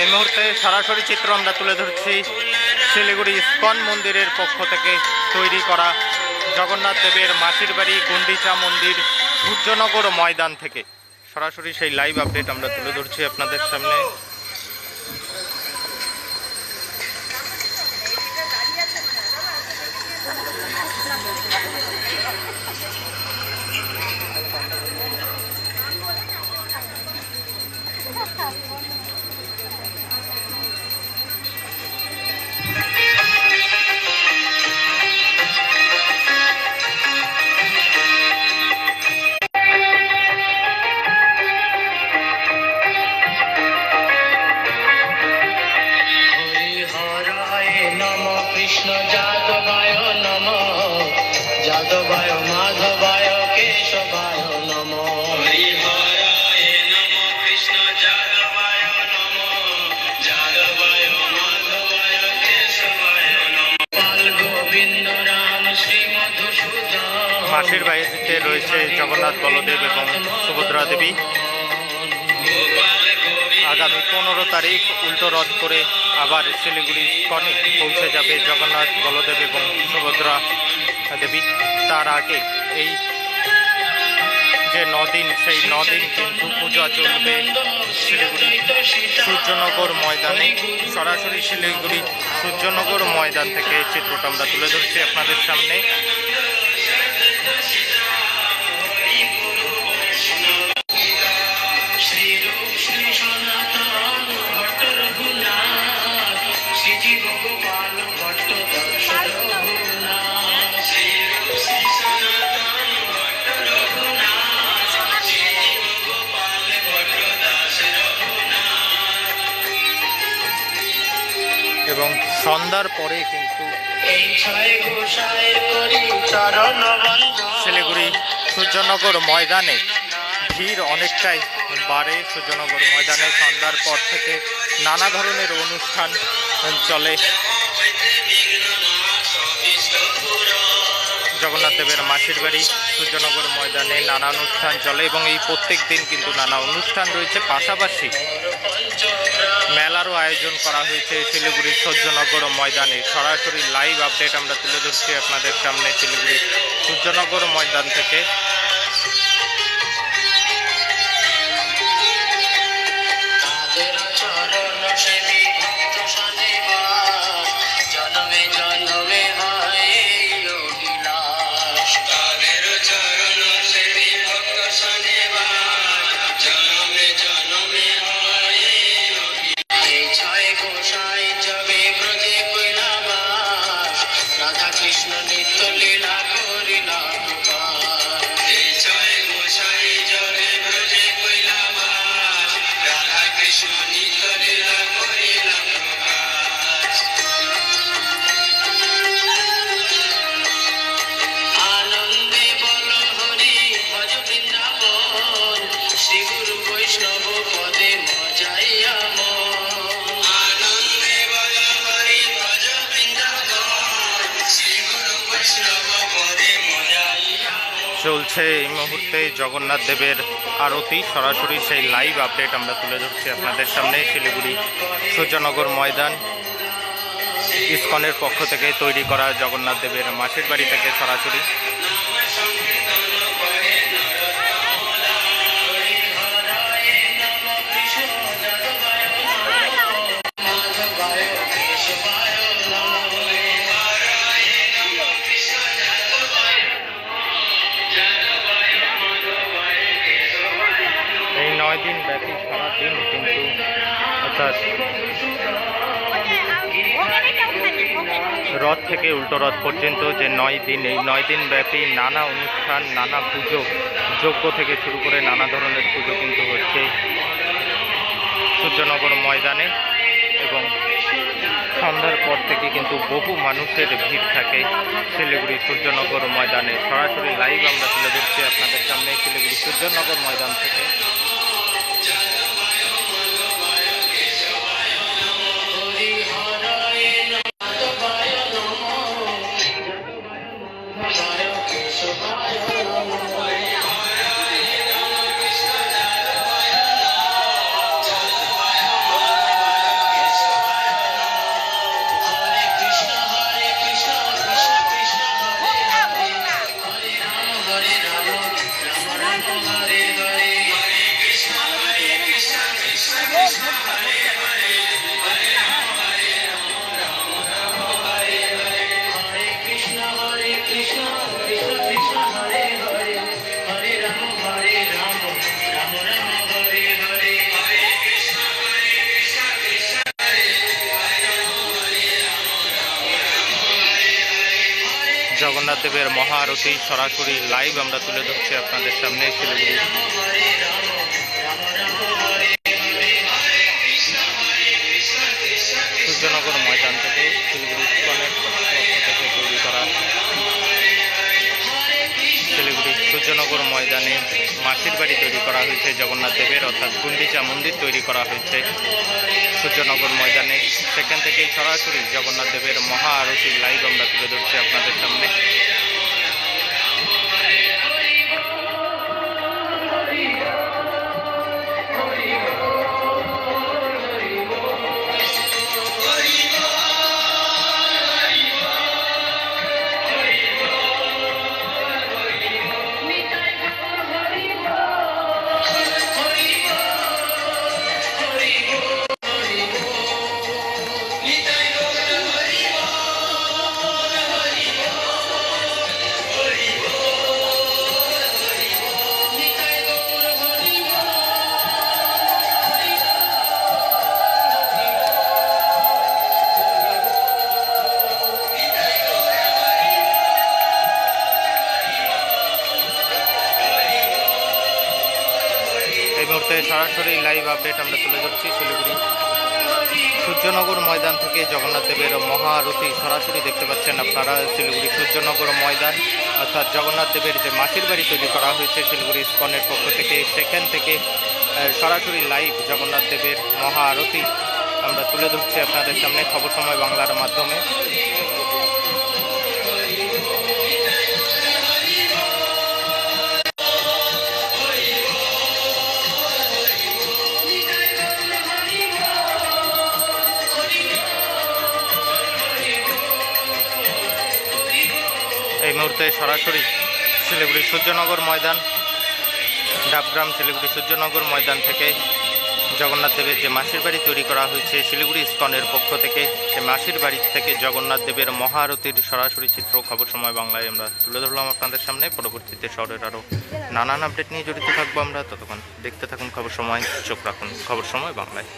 এই মুহূর্তে সরাসরি চিত্র আমরা তুলে ধরছি শিলিগুড়ি ইস্কন মন্দিরের পক্ষ থেকে তৈরি করা জগন্নাথ দেবের মাসির বাড়ি গুন্ডিচা মন্দির সূর্যনগর ময়দান থেকে। সরাসরি সেই লাইভ আপডেট আমরা তুলে ধরছি আপনাদের সামনে। যাদবায় মাধবায় কেশবায় নম। হরিহরায় নম কৃষ্ণ যাদবায় নম। যাদবায় মাধবায় কেশবায় নম। পাল গোবিন্দ রাম শ্রী মধুসূদন। মাসির বাড়িতে রয়েছে জগন্নাথ বলদেব এবং সুভদ্রা দেবী। আগামী পনেরো তারিখ উল্টো রথ করে আবার শিলিগুড়ি কনে পৌঁছে যাবে জগন্নাথ, বলদেব এবং সুভদ্রা দেবী। তার আগে এই যে নদিন, সেই নদিন কিন্তু পূজা চলবে শিলিগুড়ি সূর্যনগর ময়দানে। সরাসরি শিলিগুড়ি সূর্যনগর ময়দান থেকে চিত্রটা আমরা তুলে ধরছি আপনাদের সামনে। এবং সন্ধ্যার পরে কিন্তু শিলিগুড়ি সূর্যনগর ময়দানে ভিড় অনেকটাই বাড়ে। সূর্যনগর ময়দানে সন্ধ্যার পর থেকে নানা ধরনের অনুষ্ঠান চলে। জগন্নাথ দেবের মাসির বাড়ি, সূর্যনগর ময়দানে নানা অনুষ্ঠান চলে এবং এই প্রত্যেক দিন কিন্তু নানা অনুষ্ঠান রয়েছে। পাশাপাশি মেলারও আয়োজন করা হয়েছে শিলিগুড়ির সূর্যনগর ময়দানে। সরাসরি লাইভ আপডেট আমরা তুলে ধরছি আপনাদের সামনে শিলিগুড়ির সূর্যনগর ময়দান থেকে। চরণ চলছে এই মুহূর্তে জগন্নাথ দেবের আরতি। সরাসরি সেই লাইভ আপডেট আমরা তুলে ধরছি আপনাদের সামনে, শিলিগুড়ি সূর্যনগর ময়দান। ইস্কনের পক্ষ থেকে তৈরি করা জগন্নাথ দেবের মাসির বাড়ি থেকে সরাসরি। কিন্তু অর্থাৎ রথ থেকে উল্টো রথ পর্যন্ত যে নয় দিন, এই নয় দিন ব্যাপী নানা অনুষ্ঠান, নানা পুজো, যজ্ঞ থেকে শুরু করে নানা ধরনের পুজো কিন্তু হচ্ছে সূর্যনগর ময়দানে এবং সন্ধ্যার পর থেকে কিন্তু বহু মানুষের ভিড় থাকে শিলিগুড়ি সূর্যনগর ময়দানে। সরাসরি লাইভ আমরা তুলে ধরছি আপনাদের সামনে শিলিগুড়ি সূর্যনগর ময়দান থেকে। জগন্নাথ দেবের মহা আরতি সরাসরি লাইভ আমরা তুলে ধরছি আপনাদের সামনে শিলিগুড়ি। মাসির বাড়ি তৈরি করা হয়েছে, জগন্নাথ দেবের, অর্থাৎ গুন্ডিচা মন্দির তৈরি করা হয়েছে সূর্যনগর ময়দানে। সেখান থেকেই সরাসরি জগন্নাথ দেবের মহা আরতি লাইভ আমরা তুলে ধরছি আপনাদের সামনে। সরাসরি লাইভ আপডেট আমরা তুলে ধরছি শিলিগুড়ি। সূর্যনগর ময়দান থেকে জগন্নাথ দেবের মহা আরতি সরাসরি দেখতে পাচ্ছেন আপনারা শিলিগুড়ি সূর্যনগর ময়দান। অর্থাৎ জগন্নাথ দেবের যে মাসির বাড়ি তৈরি করা হয়েছে শিলিগুড়ি ইস্কনের পক্ষ থেকে, সেখান থেকে সরাসরি লাইভ জগন্নাথ দেবের মহা আরতি আমরা তুলে ধরছি আপনাদের সামনে খবর সময় বাংলার মাধ্যমে। এই মুহূর্তে সরাসরি শিলিগুড়ি সূর্যনগর ময়দান, ডাবগ্রাম শিলিগুড়ি সূর্যনগর ময়দান থেকে জগন্নাথ দেবের যে মাসির বাড়ি তৈরি করা হয়েছে শিলিগুড়ি ইস্কনের পক্ষ থেকে, সে মাসির বাড়ি থেকে জগন্নাথ দেবের মহারতির সরাসরি চিত্র, খবর সময় বাংলায় আমরা তুলে ধরলাম আপনাদের সামনে। পরবর্তীতে শহরের আরও নানান আপডেট নিয়ে জড়িত থাকব আমরা। ততক্ষণ দেখতে থাকুন খবর সময়, চোখ রাখুন খবর সময় বাংলায়।